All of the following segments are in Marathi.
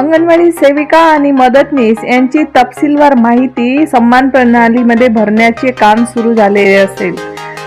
अंगणवाडी सेविका आणि मदतनीस यांची तपशीलवार माहिती सन्मान प्रणालीमध्ये भरण्याचे काम सुरू झालेले असेल.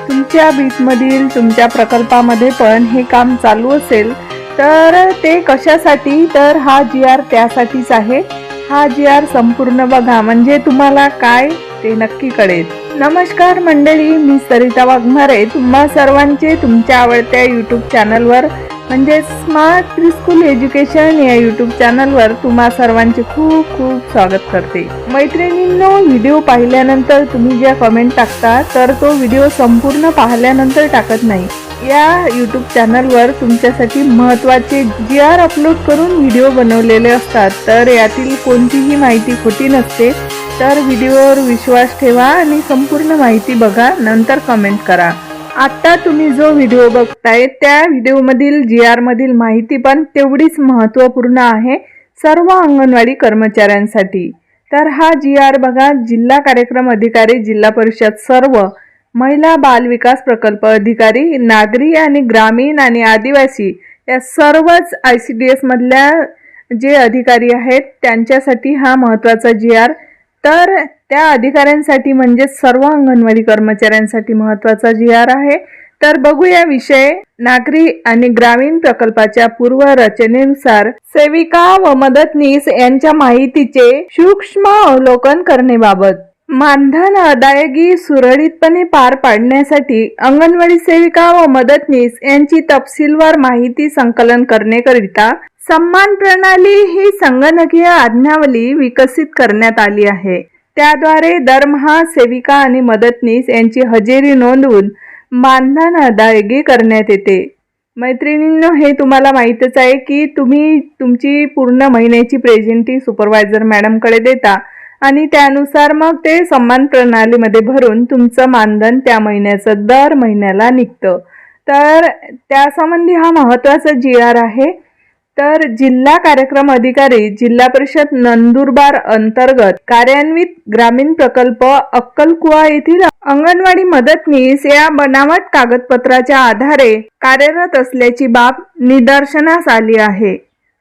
तुमच्या बीटमधील तुमच्या प्रकल्पामध्ये पण हे काम चालू असेल. तर ते कशासाठी? तर हा जी आर त्यासाठीच आहे. हा जी आर संपूर्ण बघा. म्हणजे तुम्हाला काय? ते नक्की कळेल. नमस्कार मंडळी मी सरिता वाघमारे. तुम्हा सर्वांचे तुमच्या आवडत्या यूट्यूब चॅनलवर म्हणजे स्मार्ट प्रिस्कूल एज्युकेशन या यूट्यूब चॅनलवर तुम्हा सर्वांचे खूप खूप स्वागत करते. मैत्रिणींनो व्हिडिओ पाहिल्यानंतर तुम्ही ज्या कमेंट टाकता तर तो व्हिडिओ संपूर्ण पाहिल्यानंतर टाकत नाही. या यूट्यूब चॅनलवर तुमच्यासाठी महत्त्वाचे जी आर अपलोड करून व्हिडिओ बनवलेले असतात. तर यातील कोणतीही माहिती खोटी नसते. तर व्हिडिओवर विश्वास ठेवा आणि संपूर्ण माहिती बघा. नंतर कमेंट करा. आता तुम्ही जो व्हिडिओ बघताय त्या व्हिडिओमधील जी आरमधील माहिती पण तेवढीच महत्त्वपूर्ण आहे सर्व अंगणवाडी कर्मचाऱ्यांसाठी. तर हा जी आर बघा जिल्हा कार्यक्रम अधिकारी जिल्हा परिषद सर्व महिला बाल विकास प्रकल्प अधिकारी नागरी आणि ग्रामीण आणि आदिवासी या सर्वच आय सी डी एसमधल्या जे अधिकारी आहेत त्यांच्यासाठी हा महत्त्वाचा जी आर तर त्या अधिकाऱ्यांसाठी म्हणजे सर्व अंगणवाडी कर्मचाऱ्यांसाठी महत्त्वाचा जी आर आहे. तर बघूया विषय. नागरी आणि ग्रामीण प्रकल्पाच्या पूर्व रचनेनुसार सेविका व मदतनीस यांच्या माहितीचे सूक्ष्म अवलोकन करण्याबाबत. मानधन अदायगी सुरळीतपणे पार पाडण्यासाठी अंगणवाडी सेविका व मदतनीस यांची तपशीलवार माहिती संकलन करण्याकरिता सन्मान प्रणाली ही संगणकीय आज्ञावली विकसित करण्यात आली आहे. त्याद्वारे दरमहा सेविका आणि मदतनीस यांची हजेरी नोंदवून मानधन अदायगी करण्यात येते. मैत्रिणींनो हे तुम्हाला माहीतच आहे की तुम्ही तुमची पूर्ण महिन्याची प्रेझेंटी सुपरवायझर मॅडमकडे देता आणि त्यानुसार मग ते सन्मान प्रणालीमध्ये भरून तुमचं मानधन त्या महिन्याचं दर महिन्याला निघतं. तर त्यासंबंधी हा महत्त्वाचा जी आर आहे तर जिल्हा कार्यक्रम अधिकारी जिल्हा परिषद नंदुरबार अंतर्गत कार्यान्वित ग्रामीण प्रकल्प अक्कलकुवा येथील अंगणवाडी मदतनीस या बनावट कागदपत्राच्या आधारे कार्यरत असल्याची बाब निदर्शनास आली आहे.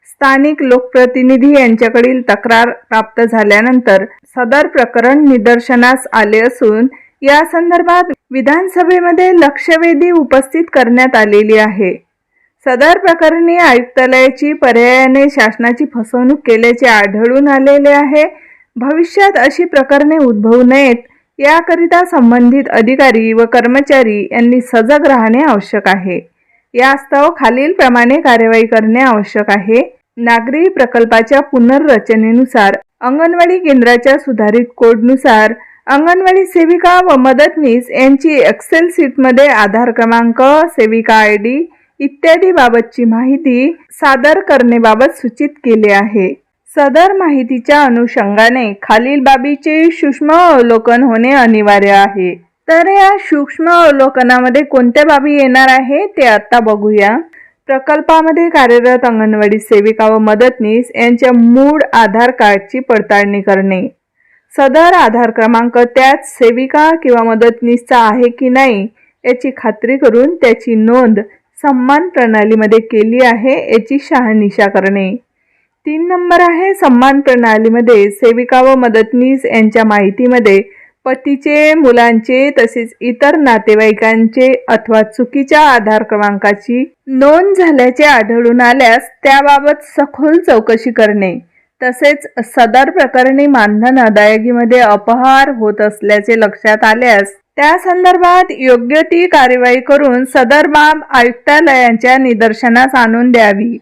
स्थानिक लोकप्रतिनिधी यांच्याकडील तक्रार प्राप्त झाल्यानंतर सदर प्रकरण निदर्शनास आले असून या संदर्भात विधानसभेमध्ये लक्षवेधी उपस्थित करण्यात आलेली आहे. सदर प्रकरणी आयुक्तालयाची पर्यायाने शासनाची फसवणूक केल्याचे आढळून आलेले आहे. भविष्यात अशी प्रकरणे उद्भवू नयेत याकरिता संबंधित अधिकारी व कर्मचारी यांनी सजग राहणे आवश्यक आहे. यास्तव खालील प्रमाणे कार्यवाही करणे आवश्यक आहे. नागरी प्रकल्पाच्या पुनर्रचनेनुसार अंगणवाडी केंद्राच्या सुधारित कोडनुसार अंगणवाडी सेविका व मदतनीस यांची एक्सेल शीटमध्ये आधार क्रमांक सेविका आय डी इत्यादी बाबतची माहिती सादर करण्याबाबत सूचित केले आहे. सदर माहितीच्या अनुषंगाने खालील बाबीचे सूक्ष्म अवलोकन होणे अनिवार्य आहे. तर या सूक्ष्म अवलोकनामध्ये कोणत्या बाबी येणार आहे ते आता बघूया. प्रकल्पामध्ये कार्यरत अंगणवाडी सेविका व मदतनीस यांच्या मूळ आधार कार्डची पडताळणी करणे. सदर आधार क्रमांक त्याच सेविका किंवा मदतनीसचा आहे की नाही याची खात्री करून त्याची नोंद सन्मान प्रणालीमध्ये केली आहे याची शहानिशा करणे. तीन नंबर आहे सन्मान प्रणालीमध्ये सेविका व मदतनीस यांच्या माहितीमध्ये पतीचे मुलांचे तसेच इतर नातेवाईकांचे अथवा चुकीच्या आधार क्रमांकाची नोंद झाल्याचे आढळून आल्यास त्याबाबत सखोल चौकशी करणे. तसेच सदर प्रकरणी मानधन अदायगीमध्ये अपहार होत असल्याचे लक्षात आल्यास त्या संदर्भात योग्य ती कार्यवाही करून सदर बाब आयुक्तालयांच्या निदर्शनास आणून द्यावी.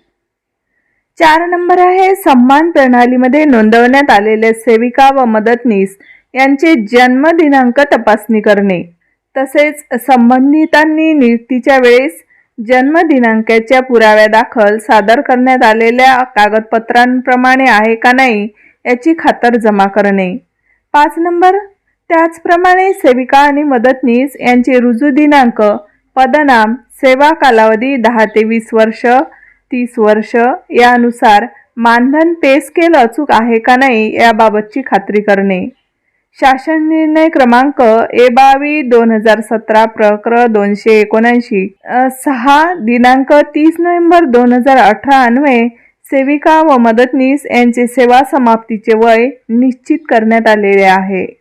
चार नंबर आहे सन्मान प्रणालीमध्ये नोंदवण्यात आलेल्या सेविका व मदतनीस यांचे जन्मदिनांक तपासणी करणे. तसेच संबंधितांनी नियुक्तीच्या वेळेस जन्मदिनांकाच्या पुराव्यादाखल सादर करण्यात आलेल्या कागदपत्रांप्रमाणे आहे का नाही याची खातर जमा करणे. पाच नंबर त्याचप्रमाणे सेविका आणि मदतनीस यांचे रुजू दिनांक पदनाम सेवा कालावधी दहा ते वीस वर्ष तीस वर्ष यानुसार मानधन पे स्केल अचूक आहे का नाही याबाबतची खात्री करणे. शासन निर्णय क्रमांक ए बावी दोन हजार सतरा प्रकर दोनशे एकोणऐंशी सहा दिनांक तीस नोव्हेंबर दोन हजार अठरा अन्वये सेविका व मदतनीस यांचे सेवा समाप्तीचे वय निश्चित करण्यात आलेले आहे.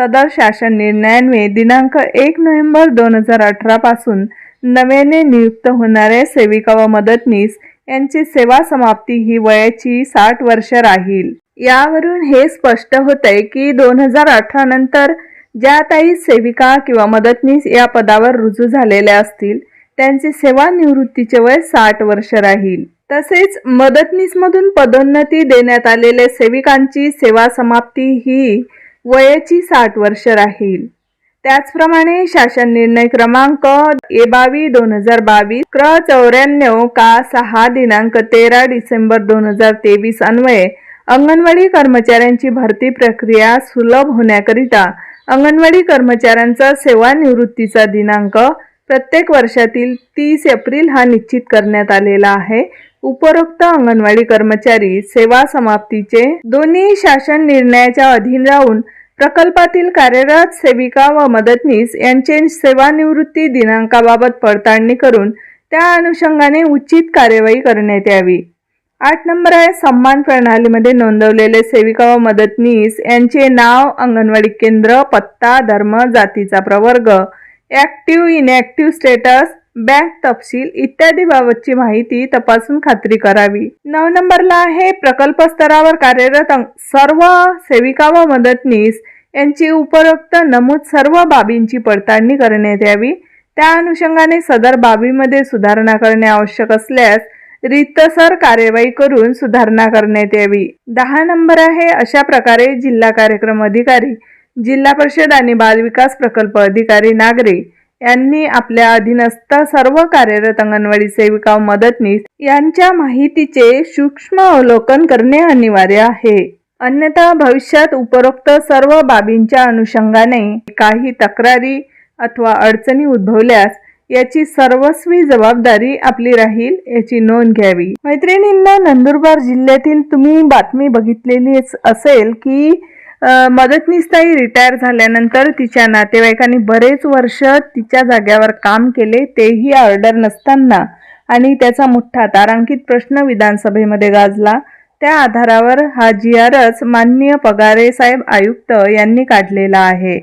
सदर शासन निर्णयान्वये दिनांक एक नोव्हेंबर दोन हजार अठरा पासून नव्याने नियुक्त होणाऱ्या सेविका व मदतनीस यांची सेवा समाप्ती ही वयाची साठ वर्ष राहील. यावरून हे स्पष्ट होतंय की दोन हजार अठरा नंतर ज्या ताई सेविका किंवा मदतनीस या पदावर रुजू झालेल्या असतील त्यांची सेवानिवृत्तीचे वय साठ वर्ष राहील. तसेच मदतनीसमधून पदोन्नती देण्यात आलेल्या सेविकांची सेवा समाप्ती ही वयाची साठ वर्ष राहील. त्याचप्रमाणे शासन निर्णय क्रमांक ए बावी दोन हजार बावीस क्र चौऱ्याण्णव का सहा दिनांक तेरा डिसेंबर दोन हजार तेवीस अन्वये अंगणवाडी कर्मचाऱ्यांची भरती प्रक्रिया सुलभ होण्याकरिता अंगणवाडी कर्मचाऱ्यांचा सेवानिवृत्तीचा दिनांक प्रत्येक वर्षातील तीस एप्रिल हा निश्चित करण्यात आलेला आहे. उपरोक्त अंगणवाडी कर्मचारी सेवा समाप्तीचे दोन्ही शासन निर्णयाच्या अधीन राहून प्रकल्पातील कार्यरत सेविका व मदतनीस यांचे सेवानिवृत्ती दिनांकाबाबत पडताळणी करून त्या अनुषंगाने उचित कार्यवाही करण्यात यावी. आठ नंबर आहे सन्मान प्रणालीमध्ये नोंदवलेले सेविका व मदतनीस यांचे नाव अंगणवाडी केंद्र पत्ता धर्म जातीचा प्रवर्ग ॲक्टिव्ह इनॅक्टिव्ह स्टेटस बँक तपशील इत्यादी बाबतची माहिती तपासून खात्री करावी. नऊ नंबरला आहे प्रकल्प स्तरावर कार्यरत सर्व सेविका व मदतनीस यांची उपरोक्त नमूद सर्व बाबींची पडताळणी करण्यात यावी. त्या अनुषंगाने सदर बाबीमध्ये सुधारणा करणे आवश्यक असल्यास रितसर कार्यवाही करून सुधारणा करण्यात यावी. दहा नंबर आहे अशा प्रकारे जिल्हा कार्यक्रम अधिकारी जिल्हा परिषद आणि बालविकास प्रकल्प अधिकारी नागरे यांनी आपल्या अधीनस्थ सर्व कार्यरत अंगणवाडी सेविका मदतनीस यांच्या माहितीचे सूक्ष्म अवलोकन करणे अनिवार्य आहे. अन्यथा भविष्यात उपरोक्त सर्व बाबींच्या अनुषंगाने काही तक्रारी अथवा अडचणी उद्भवल्यास याची सर्वस्वी जबाबदारी आपली राहील याची नोंद घ्यावी. मैत्रिणींना नंदुरबार जिल्ह्यातील तुम्ही बातमी बघितलेलीच असेल की मदतनीसताई रिटायर झाल्यानंतर तिच्या नातेवाईकांनी बरेच वर्ष तिच्या जाग्यावर काम केले तेही ऑर्डर नसताना. आणि त्याचा मोठा तारांकित प्रश्न विधानसभेमध्ये गाजला. त्या आधारावर हा जी आरच माननीय पगारे साहेब आयुक्त यांनी काढलेला आहे.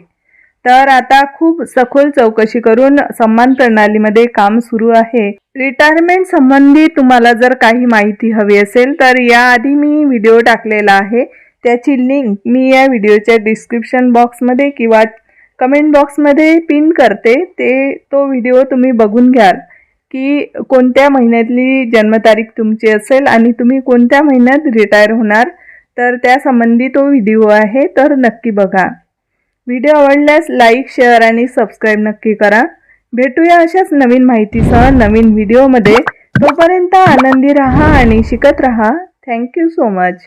तर आता खूप सखोल चौकशी करून सन्मान प्रणालीमध्ये काम सुरू आहे. रिटायरमेंट संबंधी तुम्हाला जर काही माहिती हवी असेल तर याआधी मी व्हिडिओ टाकलेला आहे. त्याची लिंक मी या व्हिडिओच्या डिस्क्रिप्शन बॉक्समध्ये किंवा कमेंट बॉक्समध्ये पिन करते. ते तो व्हिडिओ तुम्ही बघून घ्याल की कोणत्या महिन्यातली जन्मतारीख तुमची असेल आणि तुम्ही कोणत्या महिन्यात रिटायर होणार. तर त्या संबंधी तो व्हिडिओ आहे तर नक्की बघा. व्हिडिओ आवडल्यास लाईक शेअर आणि सबस्क्राईब नक्की करा. भेटूया अशाच नवीन माहितीसह नवीन व्हिडिओमध्ये तोपर्यंत आनंदी राहा आणि शिकत रहा. Thank you so much